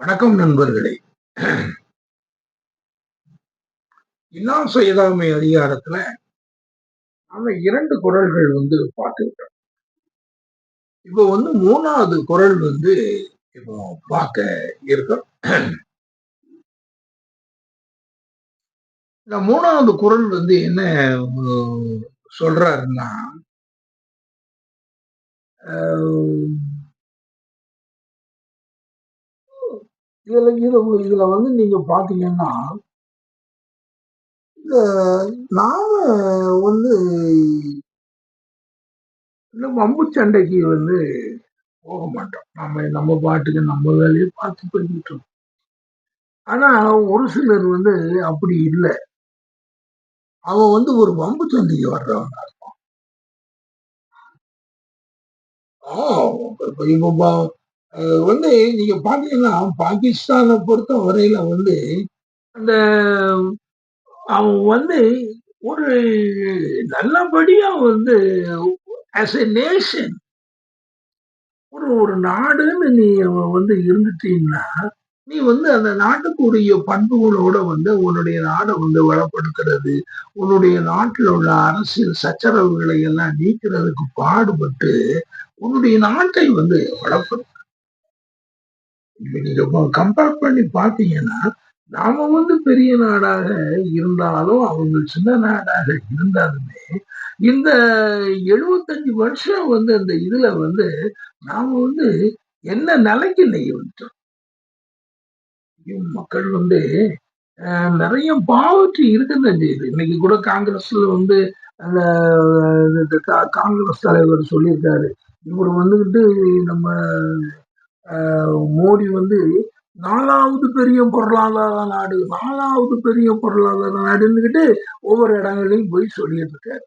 வணக்கம் நண்பர்களே. இன்னாம் செய்தாமை அதிகாரத்துல நாம இரண்டு குரல்கள் வந்து பார்த்துக்கிட்டோம். இப்போ வந்து மூணாவது குரல் வந்து இப்போ பார்க்க இருக்கோம். இந்த மூணாவது குரல் வந்து என்ன சொல்றாருன்னா இதுல இதுல இதுல வந்து நீங்க பாத்தீங்கன்னா இந்த நாம வந்து இந்த வம்பு சண்டைக்கு வந்து போக மாட்டோம். நம்ம நம்ம பாட்டுக்கு நம்ம வேலையை பார்த்து பண்ணிட்டு ஆனால் ஆனா ஒரு சிலர் வந்து அப்படி இல்லை. அவன் வந்து ஒரு வம்பு சண்டைக்கு வர்றவன் ஆ, இப்ப பா- வந்து நீங்க பாத்தீங்கன்னா பாகிஸ்தானை பொறுத்த வரையில வந்து அந்த அவன் வந்து ஒரு நல்லபடியா வந்து ஆஸ் எ நேஷன் ஒரு ஒரு நாடுன்னு நீ வந்து இருந்துட்டீங்கன்னா நீ வந்து அந்த நாட்டுக்குரிய பண்புகளோட வந்து உன்னுடைய நாடை வந்து வளப்படுத்துறது உன்னுடைய நாட்டில் உள்ள அரசியல் சச்சரவுகளை எல்லாம் நீக்கிறதுக்கு பாடுபட்டு உன்னுடைய நாட்டை வந்து வளப்படுத்த நீங்க கம்பேர் பண்ணி பார்த்தீங்கன்னா நாம வந்து பெரிய நாடாக இருந்தாலும் அவங்க சின்ன நாடாக இருந்தாலுமே இந்த எழுபத்தஞ்சு வருஷம் வந்து அந்த இதுல வந்து நாம வந்து என்ன நிலைக்கு நெய் வந்துட்டோம்? மக்கள் வந்து நிறைய பாவற்றி இருக்குதான் செய்யுது. இன்னைக்கு கூட காங்கிரஸ்ல வந்து அந்த கா- காங்கிரஸ் தலைவர் சொல்லியிருக்காரு. இவர் வந்துகிட்டு நம்ம மோடி வந்து நாலாவது பெரிய பொருளாதார நாடு நாலாவது பெரிய பொருளாதார நாடுன்னுகிட்டு ஒவ்வொரு இடங்களையும் போய் சொல்லிட்டு இருக்காரு.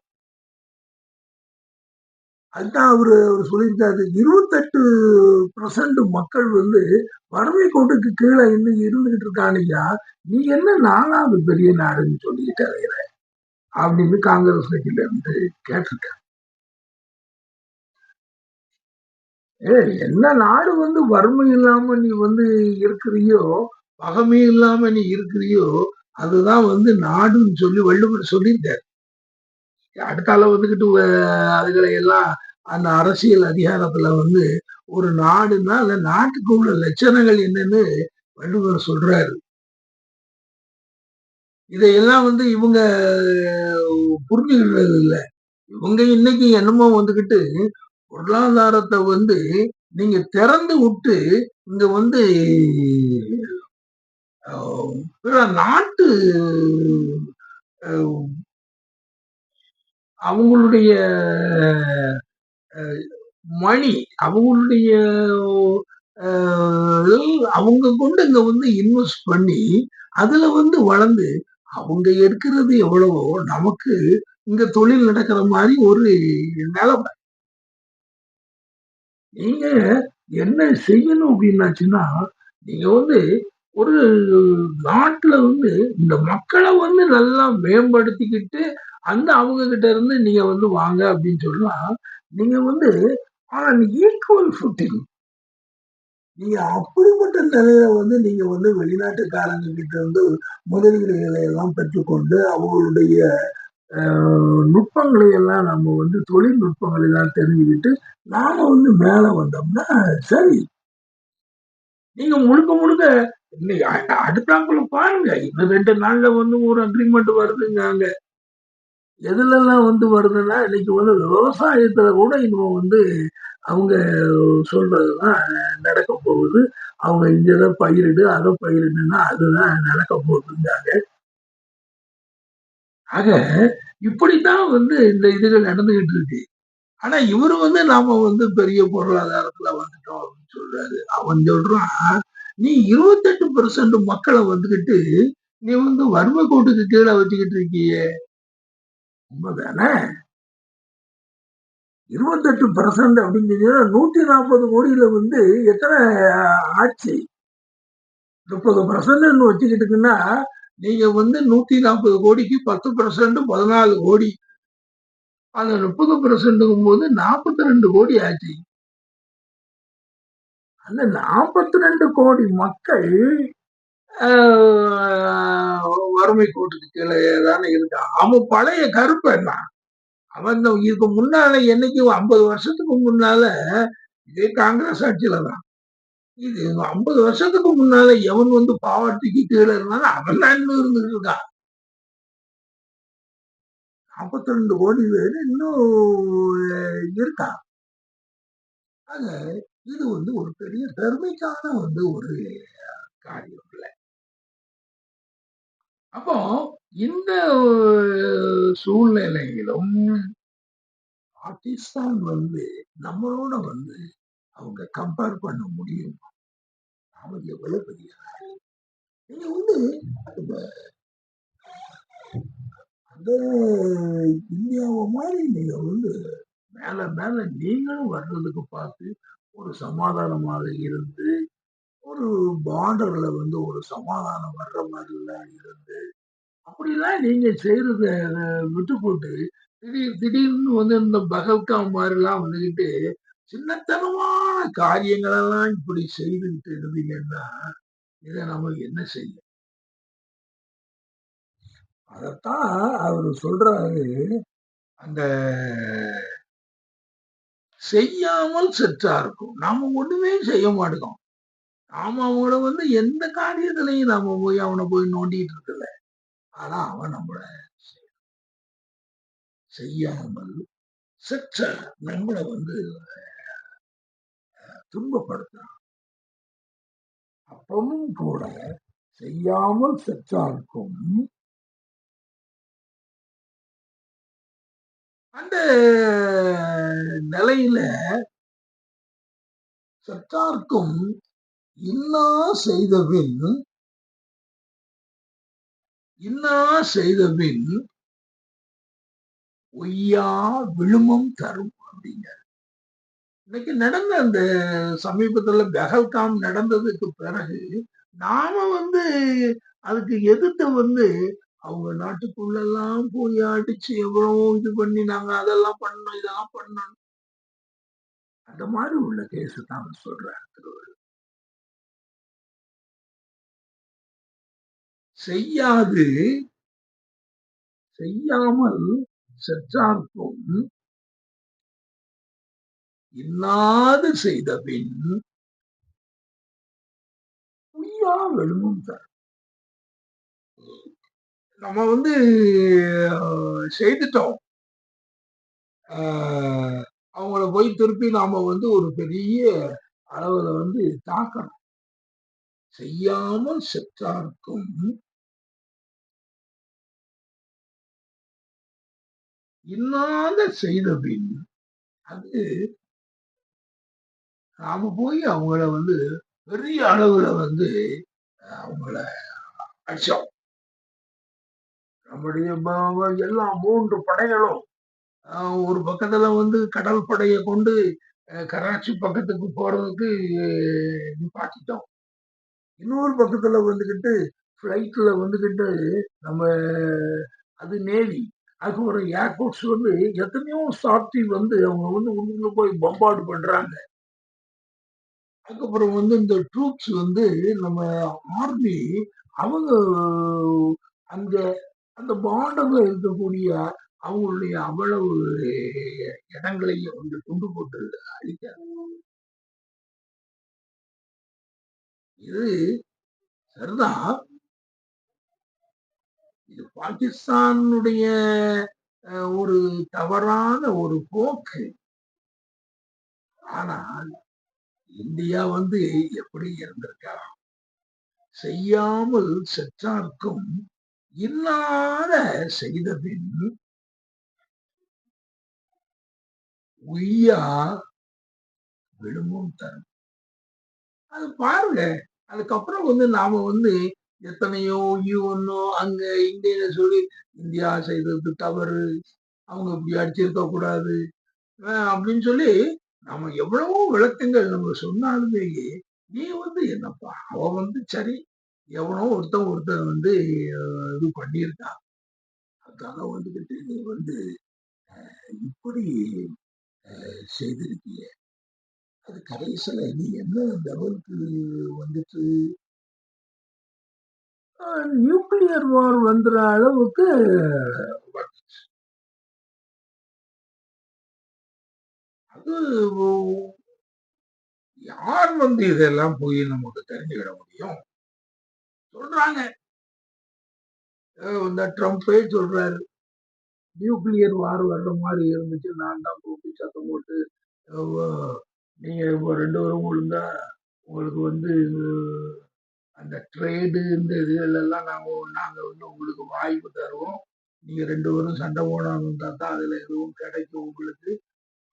அதுதான் அவர் அவர் சொல்லியிருக்காரு. இருபத்தெட்டு பர்சன்ட் மக்கள் வந்து வறுமை கோட்டுக்கு கீழே இன்னும் இருந்துகிட்டு இருக்கானுயா நீ என்ன நாலாவது பெரிய நாடுன்னு சொல்லிட்டு அலையிற? அப்படின்னு காங்கிரஸ் கட்சியில இருந்து கேட்டிருக்காரு. ஏ என்ன நாடு வந்து வறுமை இல்லாம நீ வந்து இருக்கிறியோ பகமை இல்லாம நீ இருக்கிறியோ அதுதான் வந்து நாடுன்னு சொல்லி வள்ளுவர் சொல்லியிருக்காரு அடுத்தால வந்துகிட்டு அஹ், அதுகளை எல்லாம் அந்த அரசியல் அதிகாரத்துல வந்து ஒரு நாடுன்னா அந்த நாட்டுக்கு உள்ள லட்சணங்கள் என்னன்னு வள்ளுவர் சொல்றாரு. இதையெல்லாம் வந்து இவங்க புரிஞ்சுக்கிறது இல்ல. இவங்க இன்னைக்கு என்னமோ வந்துகிட்டு பொருளாதாரத்தை வந்து நீங்க திறந்து விட்டு இங்க வந்து பிற நாட்டு அவங்களுடைய மணி அவங்களுடைய அவங்க கொண்டு இங்க வந்து இன்வெஸ்ட் பண்ணி அதுல வந்து வளர்ந்து அவங்க எடுக்கிறது எவ்வளவோ நமக்கு இங்க தொழில் நடக்கிற மாதிரி ஒரு நிலைமை. நீங்க என்ன செய்யணும் அப்படின்னாச்சுன்னா நீங்க வந்து ஒரு நாட்டுல வந்து இந்த மக்களை வந்து நல்லா மேம்படுத்திக்கிட்டு அந்த அவங்க கிட்ட இருந்து நீங்க வந்து வாங்க அப்படின்னு சொன்னா நீங்க வந்து ஈக்குவல் ஃபுட்டிங் நீங்க அப்படிப்பட்ட நிலையில வந்து நீங்க வந்து வெளிநாட்டுக்காரங்க கிட்ட இருந்து முதலீடுகளை எல்லாம் பெற்றுக்கொண்டு அவங்களுடைய நுட்பங்களை எல்லாம் நம்ம வந்து தொழில்நுட்பங்களை எல்லாம் தெரிஞ்சுக்கிட்டு நாம வந்து மேல வந்தோம்னா சரி. நீங்க முழுக்க முழுக்க இன்னைக்கு அடுத்தாப்புல பாருங்க. இன்னும் ரெண்டு நாள்ல வந்து ஒரு அக்ரிமெண்ட் வருதுங்க எதுலெல்லாம் வந்து வருதுன்னா இன்னைக்கு வந்து விவசாயத்துல கூட இன்னும் வந்து அவங்க சொல்றதுதான் நடக்க போகுது. அவங்க இங்கதான் பயிரிடு அதை பயிரிடுன்னா அதுதான் நடக்க போகுதுங்காங்க. ஆக இப்படித்தான் வந்து இந்த இதுகள் நடந்துகிட்டு இருக்கு ஆனா இவரு வந்து நாம வந்து பெரிய பொருளாதாரத்துல வந்துட்டோம் அப்படின்னு சொல்றாரு. அவன் சொல்றான் நீ இருபத்தெட்டு பெர்சன்ட் மக்களை வந்துகிட்டு நீ வந்து வறுமை கோட்டுக்கு கீழே வச்சுக்கிட்டு இருக்கியே. உண்மைதானே? இருபத்தெட்டு பர்சன்ட் அப்படிங்கிறீங்கன்னா நூத்தி நாற்பது கோடியில வந்து எத்தனை ஆட்சி? முப்பது பர்சன்ட்னு வச்சுக்கிட்டுக்குன்னா நீங்க வந்து நூத்தி நாற்பது கோடிக்கு பத்து பர்சன்ட் பதினாலு கோடி. அந்த முப்பது பெர்சன்ட்டுங்கும் போது நாற்பத்தி ரெண்டு கோடி ஆச்சு. அந்த நாற்பத்தி ரெண்டு கோடி மக்கள் வறுமை கோட்டுக்கு கீழே தானே இருக்கான் அவன் பழைய கருப்பன் அவன் இதுக்கு முன்னால என்னைக்கு ஐம்பது வருஷத்துக்கு முன்னால இதே காங்கிரஸ் ஆட்சியில தான். இது ஐம்பது வருஷத்துக்கு முன்னால எவன் வந்து பாவாட்டிக்கு கீழே இருந்தாலும் அவன் தான் இன்னும் இருந்துட்டு இருக்கான். நாற்பத்தி ரெண்டு கோடி பேர் இன்னும் இருக்கான். ஆக இது வந்து ஒரு பெரிய பெருமைக்கான வந்து ஒரு காரியம் இல்லை. அப்போ இந்த சூழ்நிலையிலும் பாகிஸ்தான் வந்து நம்மளோட வந்து அவங்க கம்பேர் பண்ண முடியும். அவர் எவ்வளவு பெரிய நீங்க வந்து அந்த இந்தியாவை மாதிரி நீங்க வந்து மேல மேல நீங்களும் வர்றதுக்கு பார்த்து ஒரு சமாதானமாக இருந்து ஒரு பார்டர்ல வந்து ஒரு சமாதானம் வர்ற மாதிரிலாம் இருந்து அப்படிலாம் நீங்க செய்யறத விட்டு போட்டு திடீர் திடீர்னு வந்து இந்த பகல்காம் மாதிரிலாம் வந்துகிட்டு சின்னத்தனமான காரியங்களெல்லாம் இப்படி செய்துகிட்டு இருந்தீங்கன்னா இதை நம்ம என்ன செய்ய? அதத்தான் அவர் சொல்றாரு. அந்த செய்யாமல் செற்றா இருக்கும். நாம ஒண்ணுமே செய்ய மாட்டோம். நாம அவங்கள வந்து எந்த காரியத்திலையும் நாம போய் அவனை போய் நோண்டிட்டு இருக்கல. ஆனா அவன் நம்மள செய்யாமல் செற்ற நம்மளை வந்து துன்பப்படுத்துறான். அப்பமும் கூட செய்யாமல் செற்றார்க்கும் அந்த நிலையில செற்றார்க்கும் இன்னா செய்தபின் இன்னா செய்தபின் ஒய்யா விழுமம் தரும் அப்படிங்க இன்னைக்கு நடந்த அந்த சமீபத்துல பெஹல்காம் நடந்ததுக்கு பிறகு நாம வந்து அதுக்கு எதிர்த்து வந்து அவங்க நாட்டுக்குள்ள எல்லாம் போய் அடிச்சு எவ்வளவோ இது பண்ணி நாங்க அதெல்லாம் பண்ணோம் இதெல்லாம் பண்ணோம் அந்த மாதிரி உள்ள கேஸ் தான் சொல்றேன் திருவள்ளுவர். செய்யாது. செய்யாமல் செற்றார்க்கும் இன்னாது செய்த பின் பொய்யா வெளுமும் நம்ம வந்து செய்துட்டோம். அவங்கள போய் திருப்பி நாம வந்து ஒரு பெரிய அளவுல வந்து தாக்கணும். செய்யாமல் செற்றார்க்கும் இன்னாத செய்த பின் அது நாம போய் அவங்கள வந்து பெரிய அளவுல வந்து அவங்கள அடிச்சோம். நம்முடைய எல்லா மூன்று படைகளும் ஒரு பக்கத்துல வந்து கடல் படையை கொண்டு கராச்சி பக்கத்துக்கு போறதுக்கு நிப்பாட்டிட்டோம். இன்னொரு பக்கத்துல வந்துகிட்டு ஃப்ளைட்ல வந்துகிட்டு நம்ம அது நேவி அதுக்கப்புறம் ஏர்போர்ட்ஸ் வந்து எத்தனையோ சாப்டி வந்து அவங்க வந்து உள்ள போய் பம்பாடு பண்றாங்க. அதுக்கப்புறம் வந்து இந்த ட்ரூப்ஸ் வந்து நம்ம ஆர்மி அவங்க அந்த அந்த பார்டர்ல இருக்கக்கூடிய அவங்களுடைய அவ்வளவு இடங்களையும் வந்து கொண்டு போட்டு அழிக்க இது சரிதான் இது பாகிஸ்தானுடைய ஒரு தவறான ஒரு போக்கு. ஆனால் இந்தியா வந்து எப்படி இருந்திருக்கா? செய்யாமல் செற்றார்க்கும் இல்லாத செய்த பின் உய்யா விழுமும் தரும். அது பாருங்க அதுக்கப்புறம் வந்து நாம வந்து எத்தனையோ ஒன்னோ அங்க இந்தியில சொல்லி இந்தியா செய்தது தவறு அவங்க இப்படி அடிச்சிருக்க கூடாது அப்படின்னு சொல்லி நாம எவ்வளவோ விளக்கங்கள் நம்ம சொன்னாலுமே நீ வந்து என்னப்பா அவன் வந்து சரி எவனோ ஒருத்தன் ஒருத்தன் வந்து இது பண்ணியிருக்கான் அதுக்காக வந்துக்கிட்டு நீ வந்து இப்படி செய்திருக்கிய. அது கடைசியில நீ என்ன லெவலுக்கு வந்துட்டு நியூக்ளியர் வார் வந்துற அளவுக்கு வந்து யார் வந்து இதெல்லாம் போய் நமக்கு தெரிஞ்சுக்கிட முடியும்? சொல்றாங்க. இந்த ட்ரம்ப்பே சொல்றாரு. நியூக்ளியர் வார் வர்ற மாதிரி இருந்துச்சு. நான் தான் கூப்பி சத்தம் போட்டு நீங்க இப்போ ரெண்டு பேரும் ஒழுங்கா உங்களுக்கு வந்து அந்த ட்ரேடு இந்த இதுகளெல்லாம் நாங்கள் நாங்கள் வந்து உங்களுக்கு வாய்ப்பு தருவோம். நீங்கள் ரெண்டு பேரும் சண்டை போடாம இருந்தா தான் அதுல எதுவும் கிடைக்கும் உங்களுக்கு.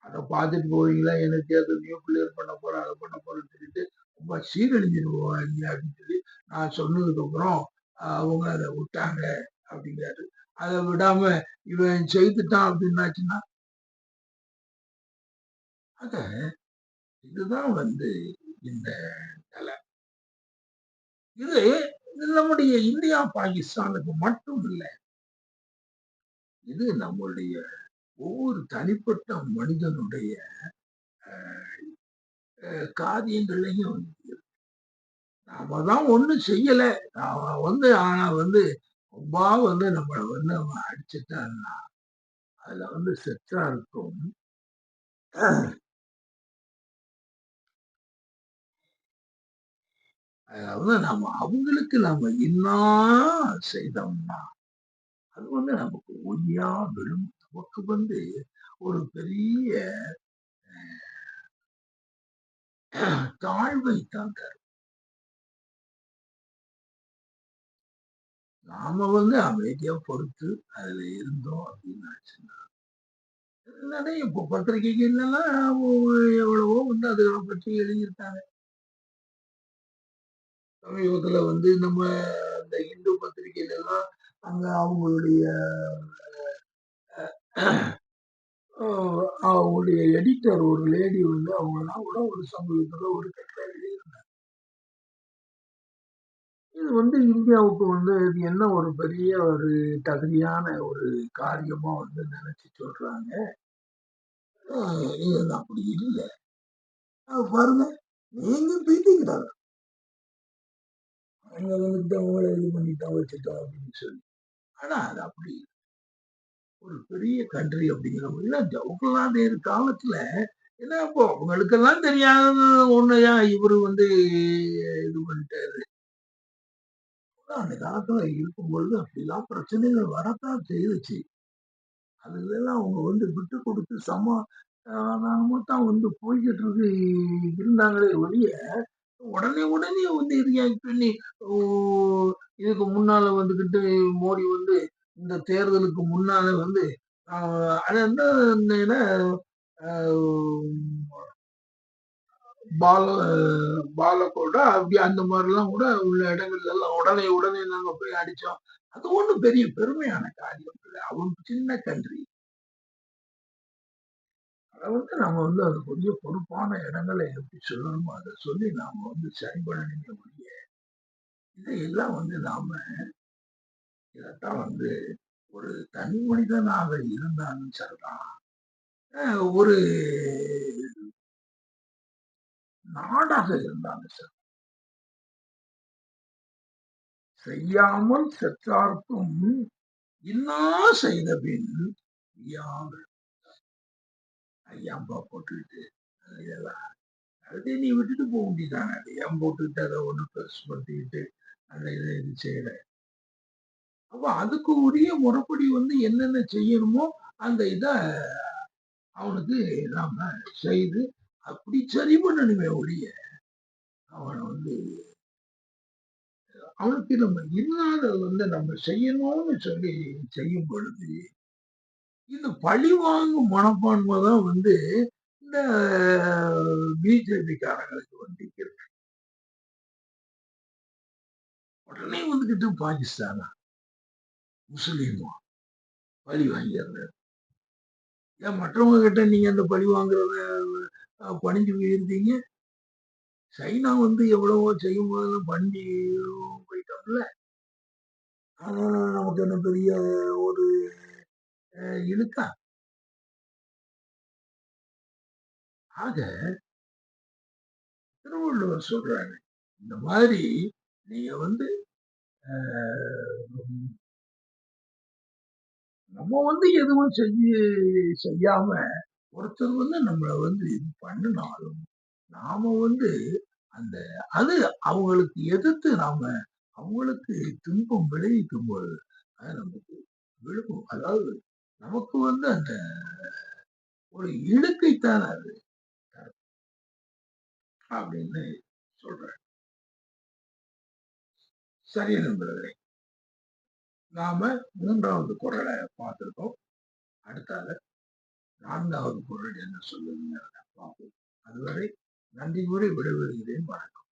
அதை பார்த்துட்டு போவீங்களா? எனக்கு அது நியூக்ளியர் பண்ண போறேன் அதை பண்ண போறேன்னு சொல்லிட்டு ரொம்ப சீரழிஞ்சிட்டு போவாங்க அப்படின்னு சொல்லி நான் சொன்னதுக்கு அப்புறம் அவங்க அதை விட்டாங்க அப்படிங்கிறாரு. அதை விடாம இவன் செய்துட்டான் அப்படின்னாச்சுன்னா? அத இதுதான் வந்து இந்த நிலை இது இது நம்முடைய இந்தியா பாகிஸ்தானுக்கு மட்டும் இல்லை. இது நம்முடைய ஒவ்வொரு தனிப்பட்ட மனிதனுடைய அஹ், நாம தான் ஒண்ணும் செய்யல. நாம வந்து ஆனா வந்து ரொம்ப வந்து நம்மளை வந்து அவன் அடிச்சுட்டான்னா அதுல வந்து செத்தா இருக்கும். அதாவது நம்ம அவங்களுக்கு நம்ம என்ன செய்தோம்னா அது வந்து நமக்கு ஒய்யா விழும் நமக்கு வந்து ஒரு பெரிய தாழ்வை தான் தரும். நாம வந்து அமைதியா பொறுத்து அதுல இருந்தோம் அப்படின்னு ஆச்சுன்னா நிறைய இப்போ பத்திரிகைகள்லாம் எவ்வளவோ வந்து அதுகளை பற்றி எழுதியிருக்காங்க. சமீபத்துல வந்து நம்ம இந்த இந்து பத்திரிகையில எல்லாம் அங்க அவங்களுடைய அவங்களுடைய எடிட்டர் ஒரு லேடி வந்து அவங்களாம் கூட ஒரு சமூகத்தில் ஒரு கட்டுரை எழுதியிருந்தாங்க இது வந்து இந்தியாவுக்கு வந்து இது என்ன ஒரு பெரிய ஒரு தகுதியான ஒரு காரியமாக வந்து நினச்சி சொல்கிறாங்க இது அப்படி இல்லை. பாருங்க நீங்க பீட்டிக்கிட்டாங்க அங்க வந்துட்டு அவங்கள இது பண்ணிட்டோம் வச்சுட்டோம் அப்படின்னு சொல்லி. ஆனால் அது அப்படி இல்லை. ஒரு பெரிய கண்ட்ரி அப்படிங்கிற போது ஜவஹர்லால் நேரு காலத்துல என்ன இப்போ அவங்களுக்கெல்லாம் தெரியாத ஒண்ணுதான் இவரு வந்து இது பண்ணிட்டாரு. அந்த காலத்துல இருக்கும்பொழுது அப்படிலாம் பிரச்சனைகள் வரத்தான் செய்துச்சு. அதுலலாம் அவங்க வந்து விட்டு கொடுத்து சம தான் வந்து போய்கிட்டு இருக்கு இருந்தாங்களே ஒழிய உடனே உடனே வந்து ரியாக்ட் பண்ணி ஓ, இதுக்கு முன்னால வந்துகிட்டு மோடி வந்து இந்த தேர்தலுக்கு முன்னால வந்து அது என்ன, ஆஹ், பால பாலக்கோட அப்படி அந்த மாதிரிலாம் கூட உள்ள இடங்கள்ல எல்லாம் உடனே உடனே நாங்க போய் அடிச்சோம். அது ஒன்றும் பெரிய பெருமையான காரியம் இல்லை. அவன் சின்ன கன்றி. அதை வந்து நம்ம வந்து அது கொஞ்சம் பொறுப்பான இடங்களை எப்படி சொல்லணுமோ அதை சொல்லி நாம வந்து சரி பண்ணணுமே ஒழிய இதையெல்லாம் வந்து நாம இதைத்தான் வந்து ஒரு தனி மனிதனாக இருந்தாலும் சரிதான். ஒரு நாடாக இருந்தாலும் சரி. செய்யாமல் செற்றார்க்கும் இன்னா செய்த பின் ஐயாம்பா போட்டுக்கிட்டு இதெல்லாம் அதே நீ விட்டுட்டு போக வேண்டியதானே அதை ஏன் போட்டுக்கிட்டு அதை ஒண்ணு பெருசுபடுத்திக்கிட்டு அந்த இதை இது செய்யலை? அப்ப அதுக்கு உரிய முறைப்படி வந்து என்னென்ன செய்யணுமோ அந்த இதை அவனுக்கு நாம செய்து அப்படி சரி பண்ணணுமே ஒழிய அவனை வந்து அவனுக்கு நம்ம இல்லாதது வந்து நம்ம செய்யணும்னு சொல்லி செய்யும் பொழுது இந்த பழி வாங்கும் மனப்பான்மை தான் வந்து இந்த பிஜேபிக்காரங்களுக்கு வந்து இருக்கு. உடனே வந்துக்கிட்டு பாகிஸ்தானா? முஸ்லீமா? பழி வாங்கிடுறாரு ஏன் மற்றவங்க கிட்ட நீங்க அந்த பழி வாங்குறத பணிஞ்சு போயிருந்தீங்க? சைனா வந்து எவ்வளவோ செய்யும் போதெல்லாம் பண்ணி போயிட்டோம்ல அதனால நமக்கு என்ன பெரிய ஒரு இழுக்கா ஆக திருவள்ளுவர் சொல்றாரு இந்த மாதிரி நீங்க வந்து நம்ம வந்து எதுவும் செய்ய செய்யாம ஒருத்தர் வந்து நம்மளை வந்து இது பண்ணினாலும் நாம வந்து அந்த அது அவங்களுக்கு எதிர்த்து நாம அவங்களுக்கு துன்பம் விளைவிக்கும் போது அது நமக்கு விழுப்பும் அதாவது நமக்கு வந்து அந்த ஒரு இழுக்கைத்தான் அது. அப்படின்னு சொல்றேன் சரி நண்பர்களே நாம மூன்றாவது குரலை பார்த்திருக்கோம். அடுத்தால நான்காவது குரல் என்ன சொல்லுங்க பார்ப்போம் அதுவரை நன்றி கூறி விடைபெறுகிறேன். வணக்கம்.